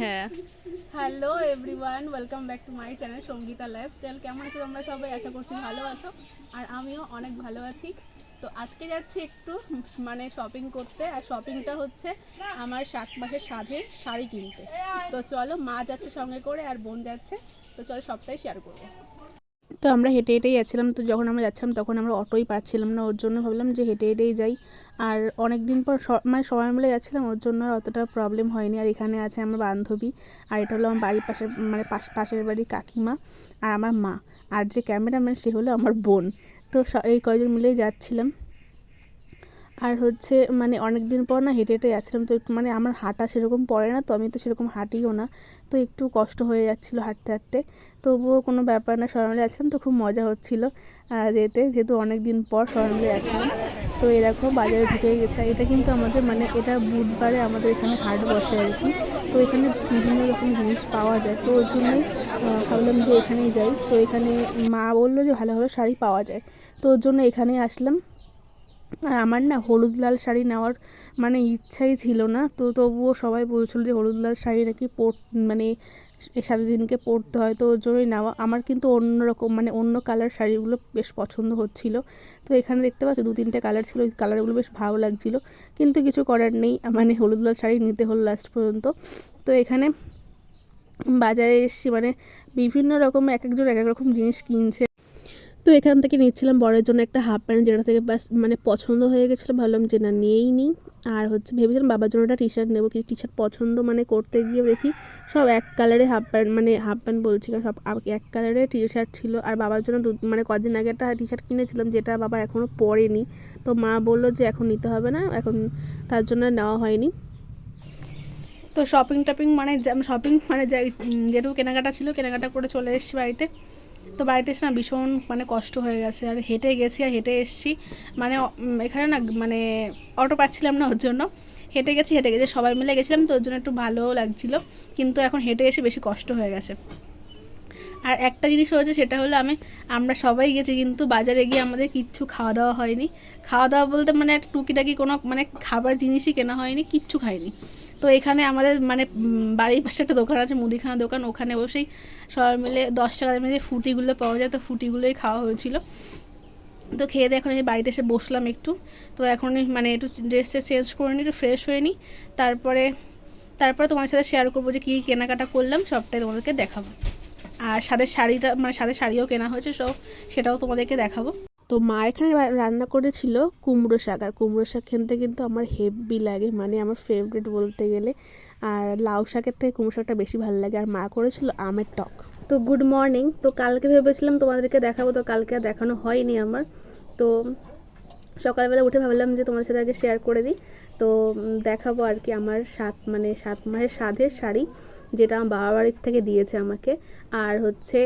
হ্যাঁ। Hello everyone welcome back to my channel Sangeeta lifestyle কেমন আছো তোমরা সবাই? আশা করছি ভালো আছো। আর আমিও অনেক ভালো আছি। তো আজকে যাচ্ছি একটু মানে শপিং করতে। আর শপিংটা হচ্ছে আমার সাত মাসের সাধের শাড়ি কিনতে। তো চলো মা যাচ্ছে সঙ্গে করে আর বোন যাচ্ছে। তো চলো সবটাই শেয়ার করব। তো আমরা হেঁটে হেঁটেই যাচ্ছিলাম। তো যখন আমরা যাচ্ছিলাম তখন আমরা অটোই পাচ্ছিলাম না। ওর জন্য ভাবলাম যে হেঁটে হেঁটেই যাই। আর অনেক দিন পর মানে সবাই মিলে যাচ্ছিলাম, ওর জন্য আর অতটা প্রবলেম হয়নি। আর এখানে আছে আমার বান্ধবী, আর এটা হলো আমার বাড়ির পাশে মানে পাশ, পাশের বাড়ির কাকিমা আর আমার মা। আর যে ক্যামেরাম্যান সে হলো আমার বোন। তো এই কয়জন মিলেই যাচ্ছিলাম। আর হচ্ছে মানে অনেক দিন পর না হেঁটে হেঁটে যাচ্ছিলাম, তো একটু মানে আমার হাঁটা সেরকম পড়ে না, তো আমি তো সেরকম হাঁটিও না, তো একটু কষ্ট হয়ে যাচ্ছিল হাঁটতে হাঁটতে। তবুও কোনো ব্যাপার না সবাই মিলে যাচ্ছিলাম, তো খুব মজা হচ্ছিল যেতে, যেহেতু অনেক দিন পর সবাই মিলে যাচ্ছিলাম। তো এরকম বাজারে ঢুকে গেছে এটা কিন্তু আমাদের মানে এটা বুধবারে আমাদের এখানে হাট বসে আর কি, তো এখানে বিভিন্ন রকম জিনিস পাওয়া যায়, তো ওর জন্যই ভাবলাম যে এখানেই যাই, তো এখানে মা বলল যে ভালো ভালো শাড়ি পাওয়া যায়, তো ওর জন্য এখানেই আসলাম। আর আমার না হলুদ লাল শাড়ি নেওয়ার মানে ইচ্ছাই ছিল না। তো তবুও সবাই বলছিল যে হলুদ লাল শাড়ি নাকি পর মানে সাত দিনকে পরতে হয়। তো ওর জন্যই নেওয়া। আমার কিন্তু অন্য রকম মানে অন্য কালার শাড়িগুলো বেশ পছন্দ হচ্ছিল। তো এখানে দেখতে পাচ্ছ দু তিনটে কালার ছিল, ওই কালারগুলো বেশ ভালো লাগছিল। কিন্তু কিছু করার নেই মানে হলুদ লাল শাড়ি নিতে হলো লাস্ট পর্যন্ত। তো এখানে বাজারে এসেছি মানে বিভিন্ন রকম এক একজন এক এক রকম জিনিস কিনছে। তো এখান থেকে নিচ্ছিলাম বরের জন্য একটা হাফ প্যান্ট যেটা থেকে ব্যাস মানে পছন্দ হয়ে গেছিল। ভাবলাম যে না, নিয়েই নিই। আর হচ্ছে ভেবেছিলাম বাবার জন্য একটা টি শার্ট নেব। কিন্তু টি শার্ট পছন্দ মানে করতে গিয়ে দেখি, সব এক কালারে হাফ প্যান্ট মানে হাফ প্যান্ট বলছি কারণ সব এক কালারের টি শার্ট ছিল। আর বাবার জন্য দু মানে কদিন আগে একটা টি শার্ট কিনেছিলাম যেটা বাবা এখনও পরেনি। তো মা বলল যে এখন নিতে হবে না, এখন তার জন্য নেওয়া হয়নি। তো শপিং টপিং মানে শপিং মানে যেটুকু কেনাকাটা ছিল কেনাকাটা করে চলে এসেছি বাড়িতে। তো বাড়িতে এসে না ভীষণ মানে কষ্ট হয়ে গেছে। আর হেঁটে গেছি আর হেঁটে এসেছি। মানে এখানে না মানে অটো পাচ্ছিলাম না ওর জন্য। হেঁটে গেছি হেঁটে গেছি, সবাই মিলে গেছিলাম তো ওর জন্য একটু ভালোও লাগছিল। কিন্তু এখন হেঁটে এসে বেশি কষ্ট হয়ে গেছে। আর একটা জিনিস হয়েছে, সেটা হলো আমি, আমরা সবাই গেছি কিন্তু বাজারে গিয়ে আমাদের কিচ্ছু খাওয়া দাওয়া হয়নি। খাওয়া দাওয়া বলতে মানে টুকিটাকি কোনো মানে খাবার জিনিসই কেনা হয়নি, কিচ্ছু খাইনি। তো এখানে আমাদের মানে বাড়ির পাশে একটা দোকান আছে, মুদিখানা দোকান। ওখানে বসেই সবাই মিলে দশ টাকা দামে যে ফুটিগুলো পাওয়া যায়, তো ফুটিগুলোই খাওয়া হয়েছিল। তো খেয়ে দিয়ে এখন এই বাড়িতে এসে বসলাম একটু। তো এখন মানে একটু ড্রেসটা চেঞ্জ করে নিই, একটু ফ্রেশ হয়ে নিই। তারপরে তারপরে তোমাদের সাথে শেয়ার করব যে কী কেনাকাটা করলাম, সবটাই তোমাদেরকে দেখাবো। আর সাথে শাড়িটা মানে সাথে শাড়িও কেনা হয়েছে সো সেটাও তোমাদেরকে দেখাবো। তো মা এখানে রান্না করেছিল কুমড়ো শাক। আর কুমড়ো শাক খেতে কিন্তু আমার হেভি লাগে মানে আমার ফেভারিট বলতে গেলে। আর লাউ শাকের থেকে কুমড়ো শাকটা বেশি ভালো লাগে। আর মা করেছিল আমের টক। তো গুড মর্নিং তো কালকে ভেবেছিলাম তোমাদেরকে দেখাবো, তো কালকে আর দেখানো হয়নি আমার। তো সকালবেলা উঠে ভাবলাম যে তোমাদের সাথে আগে শেয়ার করে দিই। তো দেখাবো আর কি আমার সাত মানে সাত মাসের সাধের শাড়ি, যেটা আমার বাবা বাড়ির থেকে দিয়েছে আমাকে। আর হচ্ছে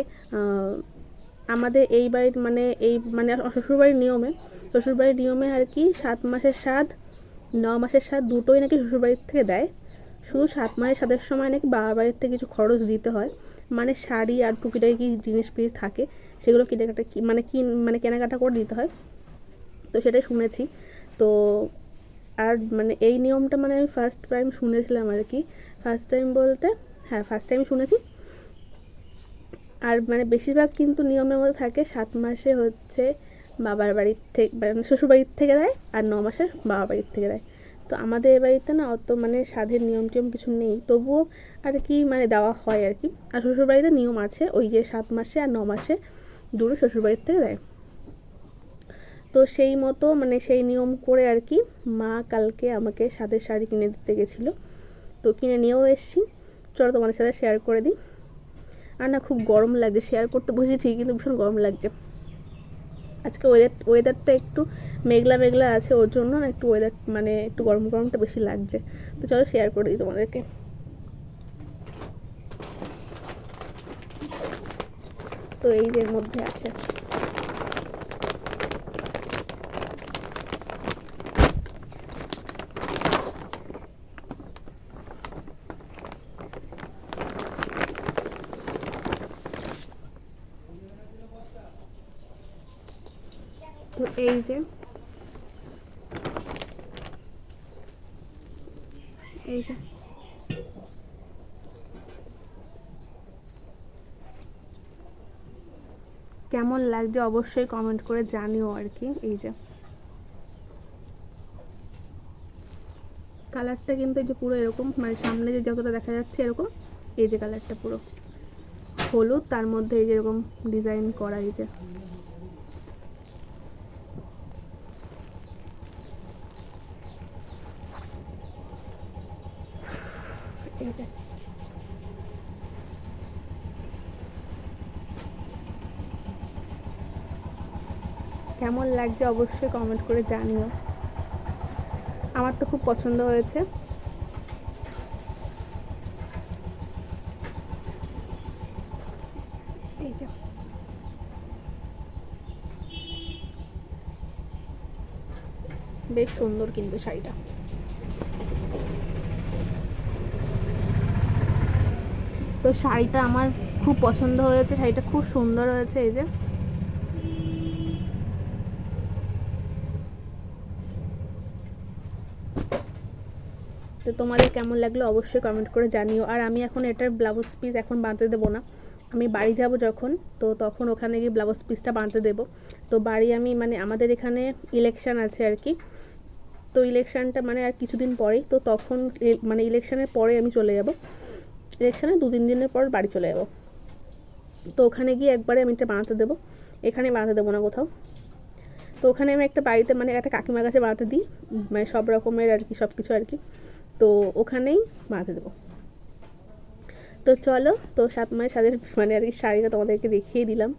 আমাদের এই বাড়ির মানে এই মানে শ্বশুরবাড়ির নিয়মে শ্বশুরবাড়ির নিয়মে আর কি সাত মাসের স্বাদ, ন মাসের স্বাদ দুটোই নাকি শ্বশুরবাড়ির থেকে দেয়। শুধু সাত মাসের স্বাদের সময় নাকি বাবা বাড়ির থেকে কিছু খরচ দিতে হয়। মানে শাড়ি আর টুকিটাকি কি জিনিস পিস থাকে, সেগুলো কেনাকাটা কি মানে কি মানে কেনাকাটা করে দিতে হয়। তো সেটাই শুনেছি। তো আর মানে এই নিয়মটা মানে আমি ফার্স্ট টাইম শুনেছিলাম আর কি। ফার্স্ট টাইম বলতে হ্যাঁ ফার্স্ট টাইম শুনেছি। আর মানে বেশিরভাগ কিন্তু নিয়মের মধ্যে থাকে সাত মাসে হচ্ছে বাবার বাড়ির থেকে মানে শ্বশুর বাড়ির থেকে দেয় আর ন মাসে বাবা বাড়ির থেকে দেয়। তো আমাদের এ বাড়িতে না অত মানে স্বাধীন নিয়ম টিয়ম কিছু নেই। তবুও আর কি মানে দেওয়া হয় আর কি। আর শ্বশুর বাড়িতে নিয়ম আছে ওই যে সাত মাসে আর ন মাসে দুটো শ্বশুর বাড়ির থেকে দেয়। তো সেই মতো মানে সেই নিয়ম করে আর কি মা কালকে আমাকে সাদের শাড়ি কিনে দিতে গেছিল। তো কিনে নিয়েও এসেছি। চলো তোমাদের সাথে শেয়ার করে দিই। আর না খুব গরম লাগছে শেয়ার করতে বসেছি কিন্তু ভীষণ গরম লাগছে। আজকে ওয়েদার ওয়েদারটা একটু মেঘলা মেঘলা আছে ওর জন্য না একটু ওয়েদার মানে একটু গরম, গরমটা বেশি লাগছে। তো চলো শেয়ার করে দিই তোমাদেরকে। তো এই যে মধ্যে আছে। তো এই যে এই যে। কেমন লাগছে অবশ্যই কমেন্ট করে জানিও আর কি, এই যে। কালারটা কিন্তু এই যে পুরো এরকম মানে সামনে যে যতটা দেখা যাচ্ছে এরকম, এই যে কালারটা পুরো। হলুদ, তার মধ্যে এই যে এরকম ডিজাইন করা এই যে। কেমন লাগছে অবশ্যই কমেন্ট করে জানিও। আমার তো খুব পছন্দ হয়েছে। এই যে। বেশ সুন্দর কিন্তু শাড়িটা। তো শাড়িটা আমার খুব পছন্দ হয়েছে, শাড়িটা খুব সুন্দর হয়েছে, এই যে। তো তোমাদের কেমন লাগল অবশ্যই কমেন্ট করে জানিও। আর আমি এখন এটার ব্লাউজ পিস এখন বাঁধতে দেবো না। আমি বাড়ি যাব যখন, তো তখন ওখানে গিয়ে ব্লাউজ পিসটা বাঁধতে দেবো। তো বাড়ি আমি মানে আমাদের এখানে ইলেকশন আছে আর কি। তো ইলেকশনটা মানে আর কিছুদিন পরেই, তো তখন মানে ইলেকশানের পরে আমি চলে যাব। ইলেকশনে দু তিন দিনের পর বাড়ি চলে যাব। তো ওখানে গিয়ে একবারে আমি এটা বানাতে দেবো। এখানে বানাতে দেবো না কোথাও। তো ওখানে আমি একটা বাড়িতে মানে একটা কাকিমার কাছে বানাতে দিই। মানে সব রকমের আর কি, সব কিছু আর কি। তো ওখানেই বাঁধে দেবো। তো চলো, তো সাত মাস সাদের মানে আর কি শাড়িটা তোমাদেরকে দেখিয়ে দিলাম।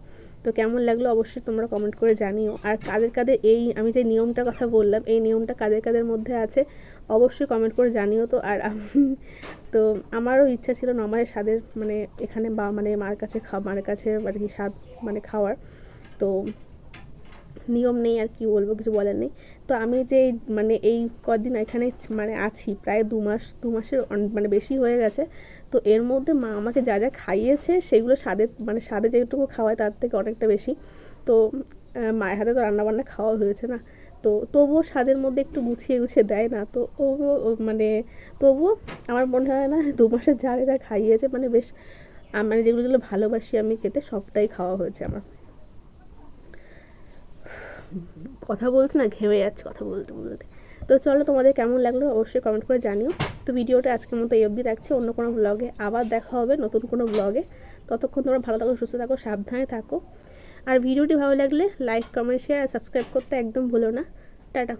তো কেমন লাগল অবশ্যই তোমরা কমেন্ট করে জানিও। আর কাদের কাদের এই, আমি যে নিয়মটার কথা বললাম, এই নিয়মটা কাদের কাদের মধ্যে আছে অবশ্যই কমেন্ট করে জানিও তো। আর তো আমারও ইচ্ছা ছিল নমায়ের স্বাদের মানে এখানে বা মানে মার কাছে খা মার কাছে আর কি স্বাদ মানে খাওয়ার। তো নিয়ম নেই আর কি বলব, কিছু বলার নেই। তো আমি যে মানে এই কদিন এখানে মানে আছি, প্রায় দু মাস, দু মাসের মানে বেশি হয়ে গেছে। তো এর মধ্যে মা আমাকে যা যা খাইয়েছে সেগুলো স্বাদে মানে স্বাদে যেটুকু খাওয়ায় তার থেকে অনেকটা বেশি। তো মায়ের হাতে তো রান্নাবান্না খাওয়া হয়েছে না। তো তবুও স্বাদের মধ্যে একটু গুছিয়ে গুছিয়ে দেয় না। তো ও মানে তবুও আমার মনে হয় না, দু মাসের যা যা খাইয়েছে মানে বেশ মানে যেগুলো যেগুলো ভালোবাসি আমি খেতে, সবটাই খাওয়া হয়েছে আমার। কথা বলছি না, ঘেমে যাচ্ছে কথা বলতে বলতে। তো চলো, তোমাদের কেমন লাগল অবশ্যই কমেন্ট করে জানিও। তো ভিডিওটা আজকের মতো এই অবধি রাখছি, অন্য কোনো ব্লগে আবার দেখা হবে নতুন কোনো ব্লগে ততক্ষণ তোমরা ভালো থাকো, সুস্থ থাকো, সাবধানে থাকো। আর ভিডিওটি ভালো লাগলে লাইক কমেন্ট শেয়ার আর সাবস্ক্রাইব করতে একদম ভুলো না। টাটা।